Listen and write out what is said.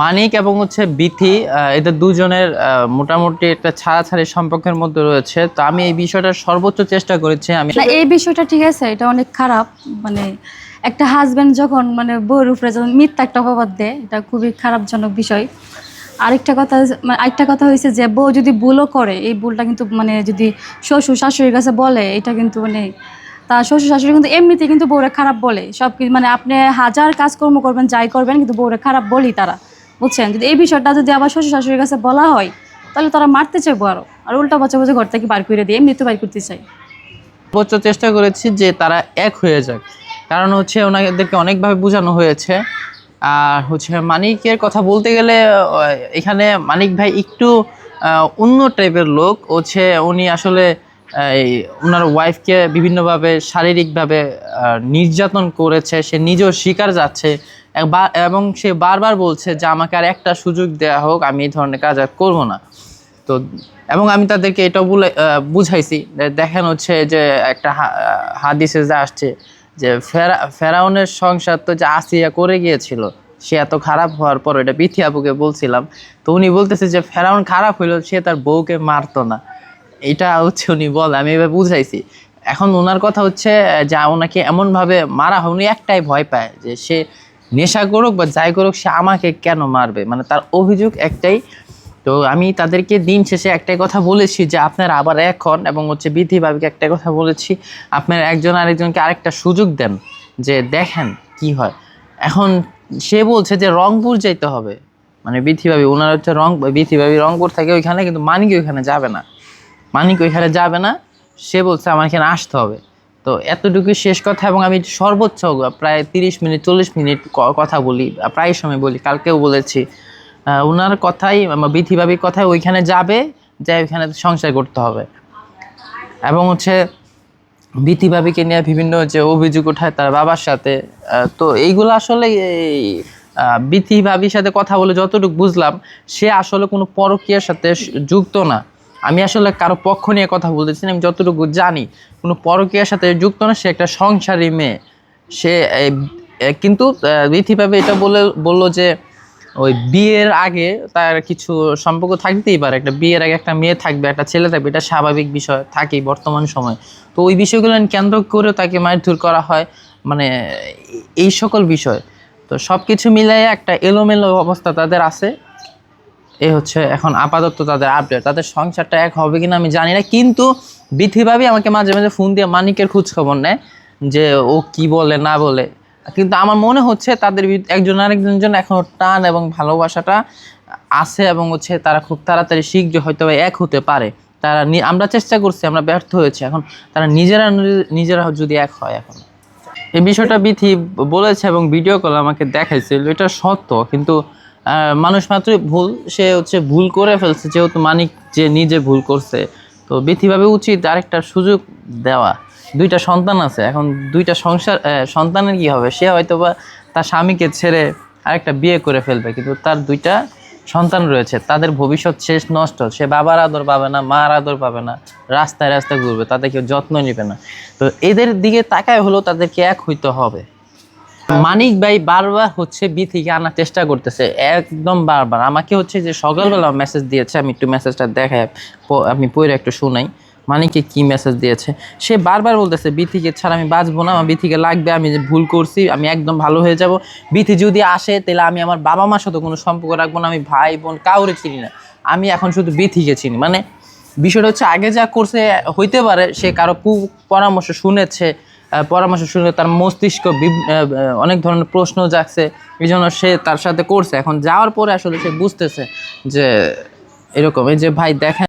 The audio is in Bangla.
মানিক এবং হচ্ছে বিথি এদের দুজনের মোটামুটি একটা ছাড়াছাড়ি সম্পর্কের মধ্যে রয়েছে। তো আমি এই বিষয়টা সর্বোচ্চ চেষ্টা করেছি, আমি এই বিষয়টা ঠিক আছে, এটা অনেক খারাপ। মানে একটা হাজবেন্ড যখন মানে বউর উপরে যখন মিথ্যা একটা অপবাদ দেয়, এটা খুবই খারাপজনক বিষয়। আরেকটা কথা মানে আরেকটা কথা হয়েছে যে, বউ যদি ভুলও করে, এই ভুলটা কিন্তু মানে যদি শ্বশুর শাশুড়ির কাছে বলে, এটা কিন্তু মানে তার শ্বশুর শাশুড়ি কিন্তু এমনিতে কিন্তু বউরে খারাপ বলে। সব মানে আপনি হাজার কাজকর্ম করবেন, যাই করবেন, কিন্তু বউরে খারাপ বলি তারা। বুঝছেন? যদি এই বিষয়টা যদি আবার শ্বশুর শাশুড়ির কাছে বলা হয়, তাহলে তারা মারতে চাইব আরও। আর উল্টা বাচ্চা বাচ্চা ঘর থেকে বার করে দিয়ে এমনিতে বার করতে চাই। সর্বোচ্চ চেষ্টা করেছি যে তারা এক হয়ে যাক। কারণ হচ্ছে ওনাদেরকে অনেকভাবে বোঝানো হয়েছে। আর হচ্ছে মানিকের কথা বলতে গেলে এখানে মানিক ভাই একটু অন্য টাইপের লোক। হচ্ছে উনি আসলে ওনার ওয়াইফকে বিভিন্নভাবে শারীরিকভাবে নির্যাতন করেছে, সে নিজেও শিকার যাচ্ছে। এবং সে বারবার বলছে যে, আমাকে আর একটা সুযোগ দেওয়া হোক, আমি এই ধরনের কাজ আর করব না। তো, এবং আমি তাদেরকে এটাও বলে বুঝাইছি দেখেন হচ্ছে যে, একটা হাদিসে যা আসছে যে, ফেরা, ফেরাউনের সংসার তো যে আসিয়া করে গিয়েছিল, সে এত খারাপ হওয়ার পর, এটা পিথি বলছিলাম। তো উনি বলতেছে যে, ফেরাউন খারাপ হইল, সে তার বউকে মারতো না। এটা হচ্ছে উনি বল, আমি এবার বুঝাইছি। এখন ওনার কথা হচ্ছে, যে ওনাকে এমনভাবে মারা হয়, উনি একটাই ভয় পায়, যে সে নেশা করুক বা যাই করুক, সে আমাকে কেন মারবে? মানে তার অভিযোগ একটাই। তো আমি তাদেরকে দিন শেষে একটাই কথা বলেছি, যে আপনারা আবার এখন, এবং হচ্ছে বিধি একটাই কথা বলেছি, আপনারা একজন আরেকজনকে আরেকটা সুযোগ দেন, যে দেখেন কি হয়। এখন সে বলছে যে রংপুর যেতে হবে। মানে বিথি ভাবি ওনার হচ্ছে রং বিথি ভাবি রংপুর থাকে ওইখানে, কিন্তু মানিক ওইখানে যাবে না। মানিক ওইখানে যাবে না। সে বলছে, আমার এখানে আসতে হবে। তো এতটুকু শেষ কথা এবং আমি সর্বোচ্চ প্রায় তিরিশ মিনিট, চল্লিশ মিনিট কথা বলি, প্রায় সময় বলি, কালকেও বলেছি। ওনার কথাই বিথিভাবির কথাই ওইখানে যাবে, যে ওইখানে সংসার করতে হবে। এবং হচ্ছে বিথিভাবিকে নিয়ে বিভিন্ন যে অভিযোগ ওঠায় তার বাবার সাথে তো এইগুলো আসলে এই বিথি ভাবির সাথে কথা বলে যতটুকু বুঝলাম, সে আসলে কোনো পরকীয়ার সাথে যুক্ত না। আমি আসলে কারও পক্ষ নিয়ে কথা বলতেছি না, আমি যতটুকু জানি কোনো পরকীয়ার সাথে যুক্ত না সে একটা সংসারী মেয়ে। সে কিন্তু রীতিভাবে এটা বলে বলল যে ওই বিয়ের আগে তার কিছু সম্পর্ক থাকতেই পারে। একটা বিয়ের আগে একটা মেয়ে থাকবে একটা ছেলে থাকবে এটা স্বাভাবিক বিষয় থাকেই বর্তমান সময়। তো ওই বিষয়গুলো কেন্দ্র করে তাকে মারধর করা হয় মানে এই সকল বিষয়। তো সব কিছু মিলাই একটা এলোমেলো অবস্থা তাদের আছে। এই হচ্ছে এখন আপাতত তাদের আপডেট তাদের সংসারটা এক হবে কিনা আমি জানি না, কিন্তু বিথিভাবে আমাকে মাঝে মাঝে ফোন দিয়ে মানিকের খোঁজ খবর নেয় যে ও কি বলে, না বলে। কিন্তু আমার মনে হচ্ছে তাদের একজন আরেকজন জন্য এখনও টান এবং ভালোবাসাটা আছে এবং হচ্ছে তারা খুব তাড়াতাড়ি শীঘ্র হয়তো এক হতে পারে। তারা আমরা চেষ্টা করছি, আমরা ব্যর্থ হয়েছি। এখন তারা নিজেরা নিজেরা যদি এক হয় এখন। এই বিষয়টা বিথি বলেছে এবং ভিডিও কল আমাকে দেখাইছিল, এটা সত্য। কিন্তু মানুষ মাত্রই ভুল, সে হচ্ছে ভুল করে ফেলছে, যেহেতু মানিক যে নিজে ভুল করছে। তো বিথিভাবে উচিত আরেকটা সুযোগ দেওয়া। দুইটা সন্তান আছে, এখন দুইটা সংসার সন্তানের কি হবে? সে হয়তো বা তার স্বামীকে ছেড়ে আরেকটা বিয়ে করে ফেলবে, কিন্তু তার দুইটা সন্তান রয়েছে, তাদের ভবিষ্যৎ শেষ নষ্ট, সে বাবার আদর পাবে না, মার আদর পাবে না, রাস্তায় রাস্তায় ঘুরবে, তাদের কেউ যত্ন নেবে না। তো এদের দিকে তাকায় হলেও তাদেরকে এক হইতে হবে। মানিক ভাই বারবার হচ্ছে বি থেকে আনার চেষ্টা করতেছে, একদম বারবার। আমাকে হচ্ছে যে সকালবেলা মেসেজ দিয়েছে, আমি একটু মেসেজটা দেখাই আমি পড়ে একটু শোনাই। মানিককে কি মেসেজ দিয়েছে? সে বারবার বলতেছে বিথিকে ছাড়া আমি বাঁচবো না, আমার বিথিকে লাগবে, আমি যে ভুল করছি, আমি একদম ভালো হয়ে যাব। বিথি যদি আসে, তাহলে আমি আমার বাবা মার সাথে কোনো সম্পর্ক রাখব না, আমি ভাই বোন কাউরে চিনি না। আমি এখন শুধু বিথিকে চিনি। মানে বিষয়টা হচ্ছে, আগে যা করছে, হইতে পারে, সে কারও কু পরামর্শ শুনেছে পরামর্শ শুনে তার মস্তিষ্ক অনেক ধরনের প্রশ্ন জাগছে, এই জন্য সে তার সাথে করছে। এখন যাওয়ার পরে আসলে সে বুঝতেছে যে এরকম, এই যে ভাই দেখেন